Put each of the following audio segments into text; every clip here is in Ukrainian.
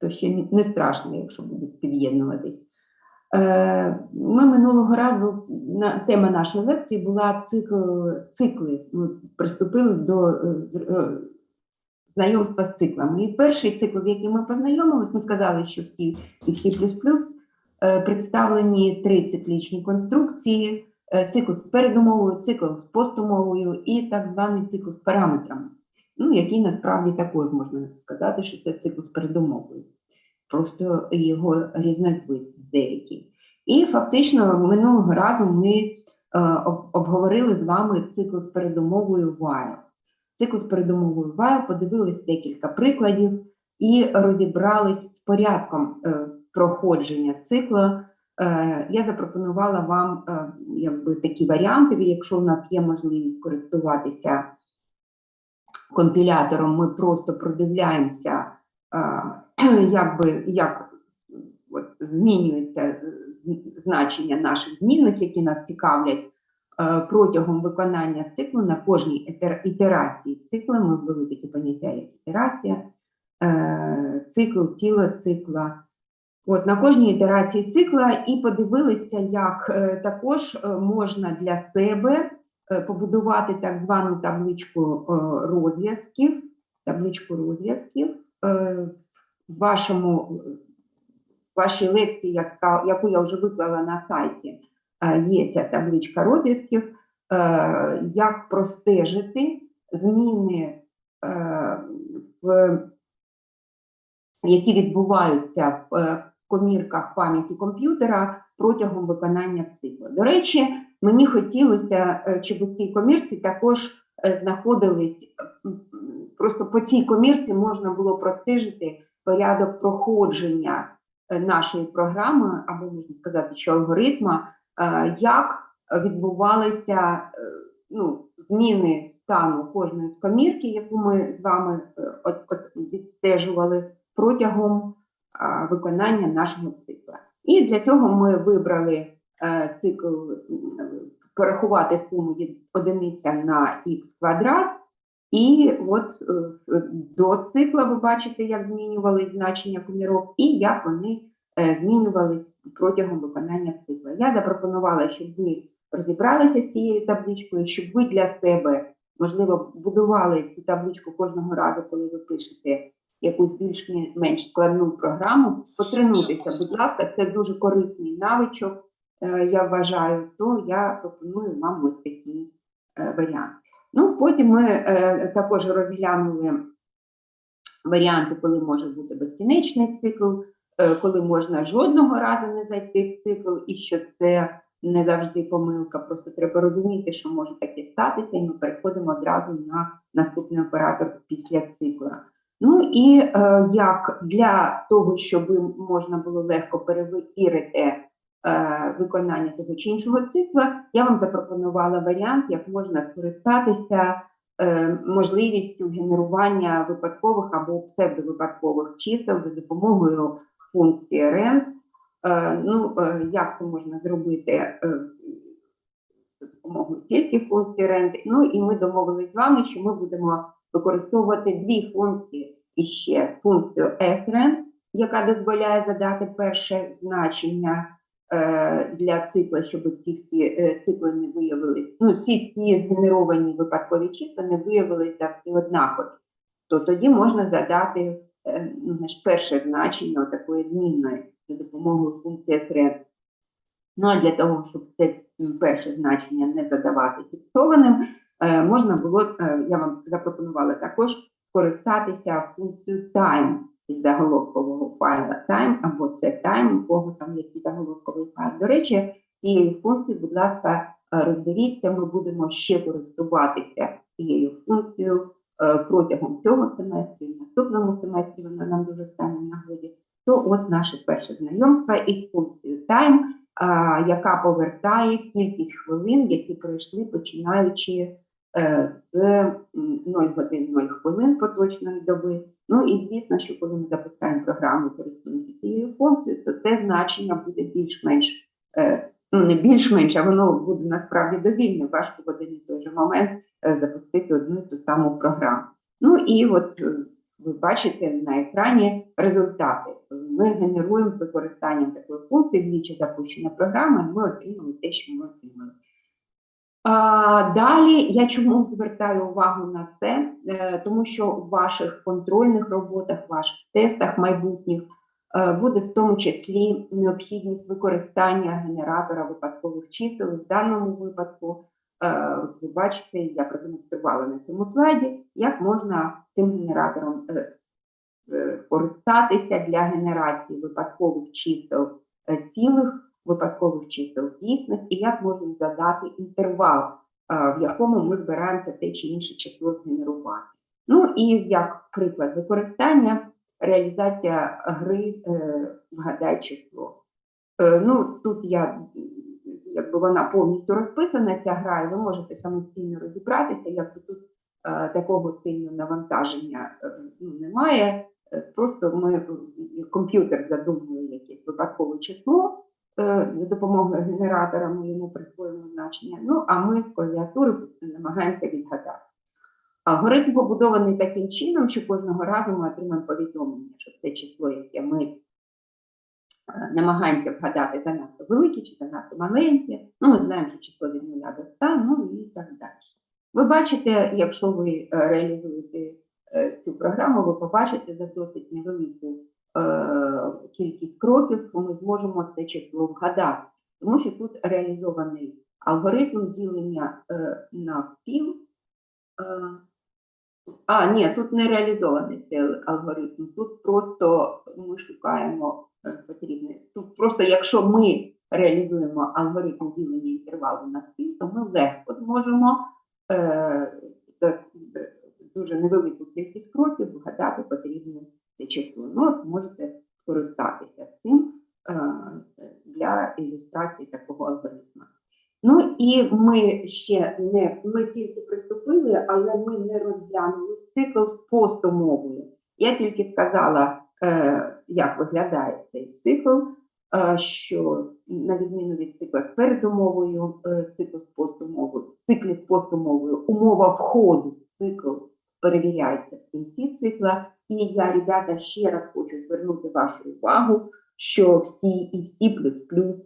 то ще не страшно, якщо будуть під'єднуватись. Е, Ми минулого разу тема нашої лекції була цикл цикли. Ми приступили до е, е, знайомства з циклами. І перший цикл, з яким ми познайомились, ми сказали, що всі і всі е, представлені три циклічні конструкції: цикл з передумовою, цикл з постумовою і так званий цикл з параметрами. Ну, який насправді також можна сказати, що це цикл з передумовою. Просто його різновид деякий. І фактично минулого разу ми е, обговорили з вами цикл з передумовою while. Цикл з передумовою while, подивились декілька прикладів і розібрались з порядком е, проходження цикла. Е, я запропонувала вам якби, такі варіанти, якщо у нас є можливість користуватися компілятором, ми просто продивляємося, як, би, як от, змінюється е, значення наших змінних, які нас цікавлять е, протягом виконання циклу на кожній ітерації цикла. Ми ввели такі поняття, як ітерація, е, цикл, тіло цикла. От на кожній ітерації цикла і подивилися, як також можна для себе побудувати так звану табличку е, розв'язків, табличку розв'язків е, в вашому вашій лекції, яка, яку я вже виклала на сайті, е, є ця табличка розв'язків, е, як простежити зміни, е, в, які відбуваються в е, комірках пам'яті комп'ютера протягом виконання циклу. До речі, мені хотілося, е, щоб у цій комірці також е, знаходились, просто по цій комірці можна було простежити порядок проходження е, нашої програми, або можна сказати, що алгоритма, як відбувалися ну, зміни стану кожної комірки, яку ми з вами відстежували протягом виконання нашого цикла. І для цього ми вибрали цикл порахувати суму одиниця на х квадрат. І от е, до цикла ви бачите, як змінювалися значення комірок і як вони е, змінювались протягом виконання цикла. Я запропонувала, щоб ви розібралися з цією табличкою, щоб ви для себе, можливо, будували цю табличку кожного разу, коли ви пишете якусь більш-менш складну програму. Потренуйтеся, будь ласка, це дуже корисний навичок, е, я вважаю, то я пропоную вам ось такий е, варіант. Ну, потім ми е, також розглянули варіанти, коли може бути безкінечний цикл, коли можна жодного разу не зайти в цикл, і що це не завжди помилка. Просто треба розуміти, що може таке статися, і ми переходимо одразу на наступний оператор після цикла. Ну і е, як для того, щоб можна було легко перевірити виконання того чи іншого цикла, я вам запропонувала варіант, як можна скористатися е, можливістю генерування випадкових або псевдовипадкових чисел за допомогою функції rand. Е, ну, е, як це можна зробити е, за допомогою тільки функції rand? Ну і ми домовились з вами, що ми будемо використовувати дві функції і ще функцію srand, яка дозволяє задати перше значення е, для цикла, щоб ці всі е, цикли не виявились, ну, всі ці згенеровані випадкові числа не виявилися всі однакові. То тоді можна задати е, ну, перше значення такої змінної за допомогою функції srand. Ну а для того, щоб це перше значення не задавати фіксованим, е, можна було, е, я вам запропонувала також скористатися функцією time із заголовкового файла time, або це time, у кого там який заголовковий файл. До речі, цією функцією, будь ласка, е, розберіться, ми будемо ще користуватися цією функцією е, протягом цього семестру, і наступному семестрі вона нам дуже стане нагоді. То ось наше перше знайомство із функцією time, яка повертає кількість хвилин, які пройшли, починаючи е, 0 годин 0 хвилин поточної доби. Ну і звісно, що коли ми запускаємо програму користуємося цією функцією, то це значення буде більш-менш, е, ну не більш-менш, а воно буде насправді довільне. Важко в один і той же момент е, запустити одну і ту саму програму. Ну і от е, ви бачите на екрані результати. Ми генеруємо з використанням такої функції двічі запущена програма, і ми отримали те, що ми отримали. Далі я чому звертаю увагу на це? Е, Тому що в ваших контрольних роботах, ваших тестах майбутніх е, буде в тому числі необхідність використання генератора випадкових чисел. В даному випадку, е, ви бачите, я продемонструвала на цьому слайді, як можна цим генератором користатися для генерації випадкових чисел цілих, випадкових чисел дійсних, і як можна задати інтервал, е, в якому ми збираємося те чи інше число згенерувати. Ну і як приклад використання, реалізація гри е, «Вгадай число. Е, Ну, тут я, якби вона повністю розписана, ця гра, і ви можете самостійно розібратися, якби тут такого сильного навантаження ну, немає. Просто ми комп'ютер задумує якесь випадкове число допомогою генератора, ми йому присвоїмо значення. Ну а ми з клавіатури намагаємося відгадати. Алгоритм побудований таким чином, що кожного разу ми отримаємо повідомлення, що це число, яке ми е, намагаємося вгадати занадто велике чи занадто маленьке. Ну, ми знаємо, що число від 0 до 100, ну і так далі. Ви бачите, якщо ви е, реалізуєте е, цю програму, ви побачите за досить невелику е, кількість кроків, ми зможемо це число вгадати. Тому що тут реалізований алгоритм ділення е, на пів. Е, а, ні, тут не реалізований цей алгоритм. Тут просто ми шукаємо е, потрібне. Тут просто якщо ми реалізуємо алгоритм ділення інтервалу на пів, то ми легко зможемо е, е, дуже невелику кількість кроків вгадати потрібне от можете скористатися цим е, для ілюстрації такого алгоритму. Ну і ми ще не ми тільки приступили, але ми не розглянули цикл з постомовою. Я тільки сказала, е, як виглядає цей цикл, е, що на відміну від цикла з передумовою, цикл з постумовою, циклі з постумовою умова входу в цикл перевіряється в кінці цикла. І я, ребята, ще раз хочу звернути вашу увагу, що всі і всі плюс плюс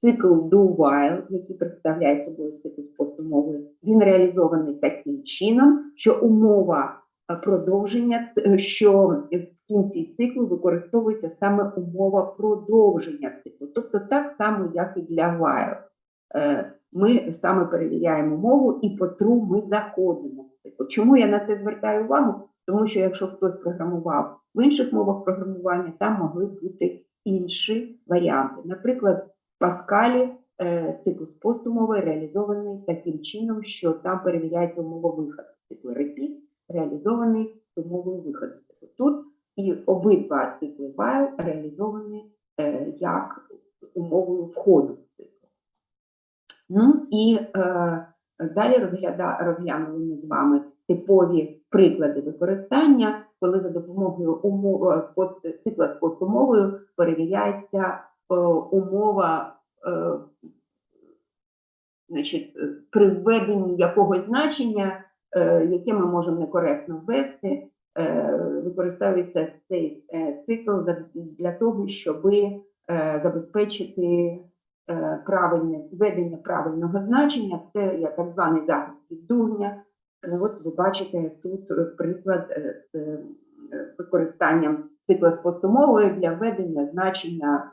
цикл do while, який представляє собою цикл постумовою, він реалізований таким чином, що умова е, продовження, е, що в кінці циклу використовується саме умова продовження циклу. Тобто так само, як і для while. Е, Ми саме перевіряємо мову і по true ми заходимо в. Чому я на це звертаю увагу? Тому що якщо хтось програмував в інших мовах програмування, там могли бути інші варіанти. Наприклад, в Паскалі е, цикл з постумови реалізований таким чином, що там перевіряється умова виходу. Цикл repeat реалізований з умовою виходу. Тут і обидва цикли while реалізовані е, як умовою входу в цикл. Ну і е, далі розгляда, розглянули ми з вами типові приклади використання, коли за допомогою умов, е, цикла з постумовою перевіряється е, умова е, значить, е, при введенні якогось значення, е, яке ми можемо некоректно ввести, е, використовується цей е, цикл для того, щоб забезпечити е, правильне введення правильного значення. Це так званий захист від дурня. Е, От ви бачите тут е, приклад е, з використанням з для введення значення.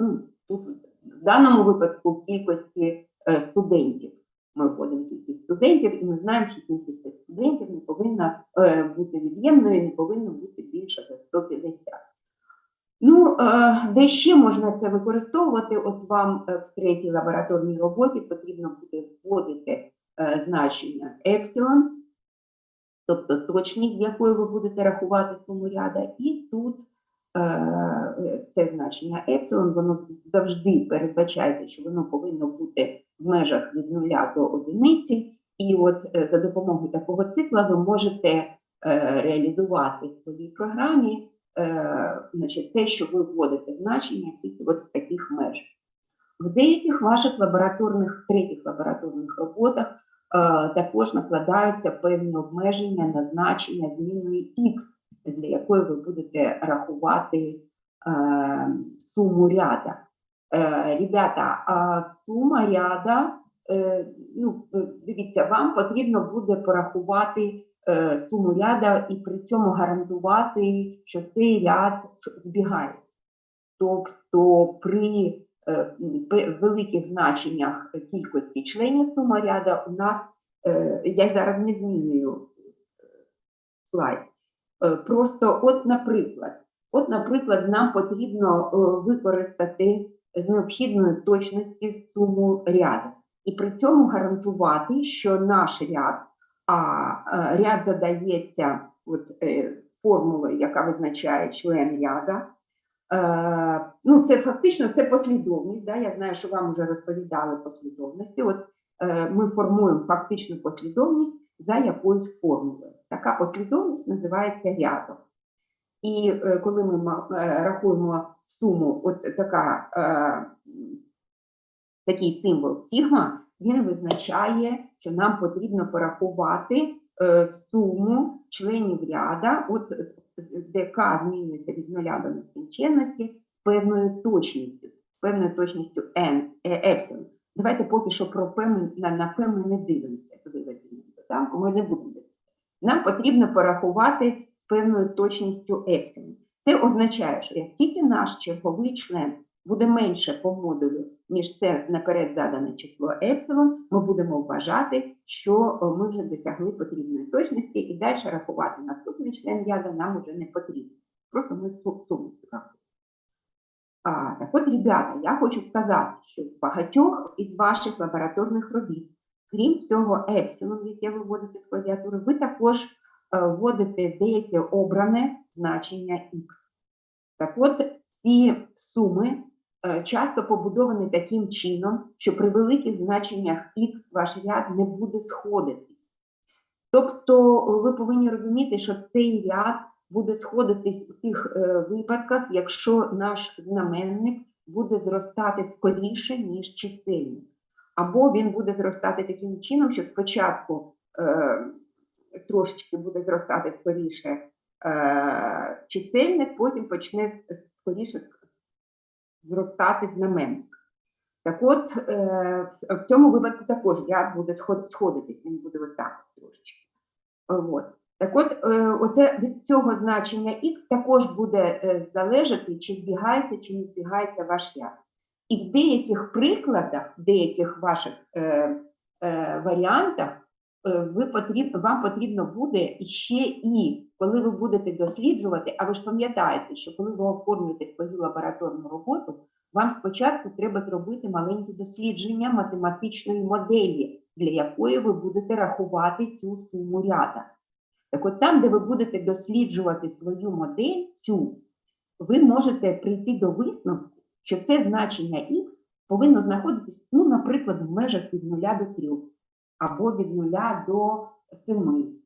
Ну, тут в даному випадку кількості студентів. Ми вводимо кількість студентів, і ми знаємо, що кількість студентів не повинна бути від'ємною, не повинна бути більше за 150. Ну, де ще можна це використовувати? От вам в третій лабораторній роботі потрібно буде вводити значення епсилон, тобто точність, з якою ви будете рахувати суму ряда, і тут е, це значення епсилон, воно завжди передбачається, що воно повинно бути в межах від нуля до одиниці. І от е, за допомогою такого цикла ви можете е, реалізувати в своїй програмі е, значить, те, що ви вводите значення тільки от таких межах. В деяких ваших лабораторних, третіх лабораторних роботах е, також накладаються певні обмеження на значення змінної X для якої ви будете рахувати е, суму ряда. Е, ребята, а сума ряда, е, ну, е, дивіться, вам потрібно буде порахувати е, суму ряда і при цьому гарантувати, що цей ряд збігається. Тобто при е, пе- великих значеннях кількості членів сума ряда у нас, е, я зараз не змінюю е, слайд, просто от, наприклад, от, наприклад, нам потрібно використати з необхідною точністю суму ряду. І при цьому гарантувати, що наш ряд, а ряд задається от, формулою, яка визначає член ряда. Е, ну, це фактично це послідовність. Да? Я знаю, що вам вже розповідали послідовності. От е, ми формуємо фактичну послідовність за якоюсь формулою. Така послідовність називається рядом. І е, коли ми рахуємо суму, от така, такий символ сігма, він визначає, що нам потрібно порахувати суму членів ряда, от де змінюється від нуля до нескінченності з певною точністю, з певною точністю n, е, епсилон. Давайте поки що про П ми, на, на П ми не дивимося, виведення так? ми не будемо. Нам потрібно порахувати з певною точністю епсилон. Це означає, що як тільки наш черговий член буде менше по модулю, ніж це наперед задане число епсилон, ми будемо вважати, що ми вже досягли потрібної точності і далі рахувати наступний член ряду нам вже не потрібно. Просто ми суму рахуємо. А, так от, ребята, я хочу сказати, що в багатьох із ваших лабораторних робіт, крім цього епсилон, яке ви вводите з клавіатури, ви також е, вводите деяке обране значення x. Так от, ці суми е, часто побудовані таким чином, що при великих значеннях x ваш ряд не буде сходитись. Тобто е, ви повинні розуміти, що цей ряд буде сходитись у тих е, випадках, якщо наш знаменник буде зростати скоріше, ніж чисельник. Або він буде зростати таким чином, що спочатку е, трошечки буде зростати скоріше е, чисельник, потім почне скоріше зростати знаменник. Так от, е, в- цьому випадку також ряд буде сходитись, він буде отак от трошечки. От. Так от, е, оце від цього значення х також буде е, залежати, чи збігається, чи не збігається ваш ряд. І в деяких прикладах, в деяких ваших е, е, варіантах, ви потрібно, вам потрібно буде ще і, коли ви будете досліджувати, а ви ж пам'ятаєте, що коли ви оформлюєте свою лабораторну роботу, вам спочатку треба зробити маленьке дослідження математичної моделі, для якої ви будете рахувати цю суму ряда. Так от там, де ви будете досліджувати свою модель, цю, ви можете прийти до висновку, що це значення х повинно знаходитись, ну, наприклад, в межах від 0 до 3, або від 0 до 7,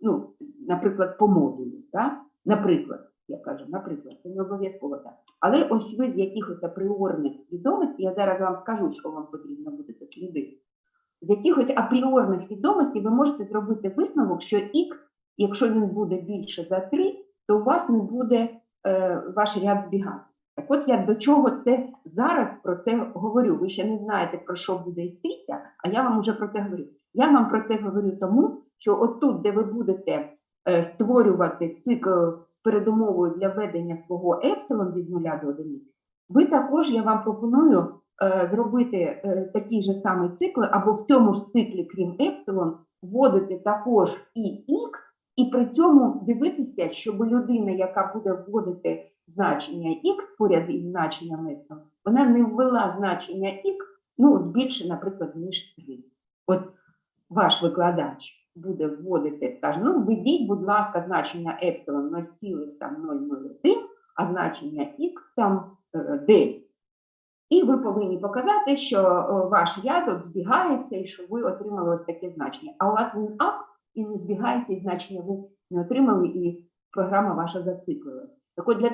ну, наприклад, по модулю. Так? Наприклад, я кажу, наприклад, це не обов'язково так. Але ось ви з якихось апріорних відомостей, я зараз вам скажу, що вам потрібно буде дослідити. З якихось апріорних відомостей ви можете зробити висновок, що х, якщо він буде більше за 3, то у вас не буде е, ваш ряд збігати. Так от я до чого це зараз про це говорю. Ви ще не знаєте, про що буде йтися, а я вам вже про це говорю. Я вам про це говорю тому, що отут, де ви будете е, створювати цикл з передумовою для введення свого епсилон від 0 до 1, ви також, я вам пропоную е, зробити е, такий же самий цикл, або в цьому ж циклі, крім епсилон, вводити також і х, і при цьому дивитися, щоб людина, яка буде вводити значення х поряд із значенням епсилон, вона не ввела значення х, ну, більше, наприклад, ніж 3. От ваш викладач буде вводити, скаже, ну, введіть, будь ласка, значення епсилон 0,001, а значення х там е, 10. І ви повинні показати, що е, ваш ряд от збігається і що ви отримали ось таке значення. А у вас він ап і не збігається, і значення ви не отримали, і програма ваша зациклила. Так от для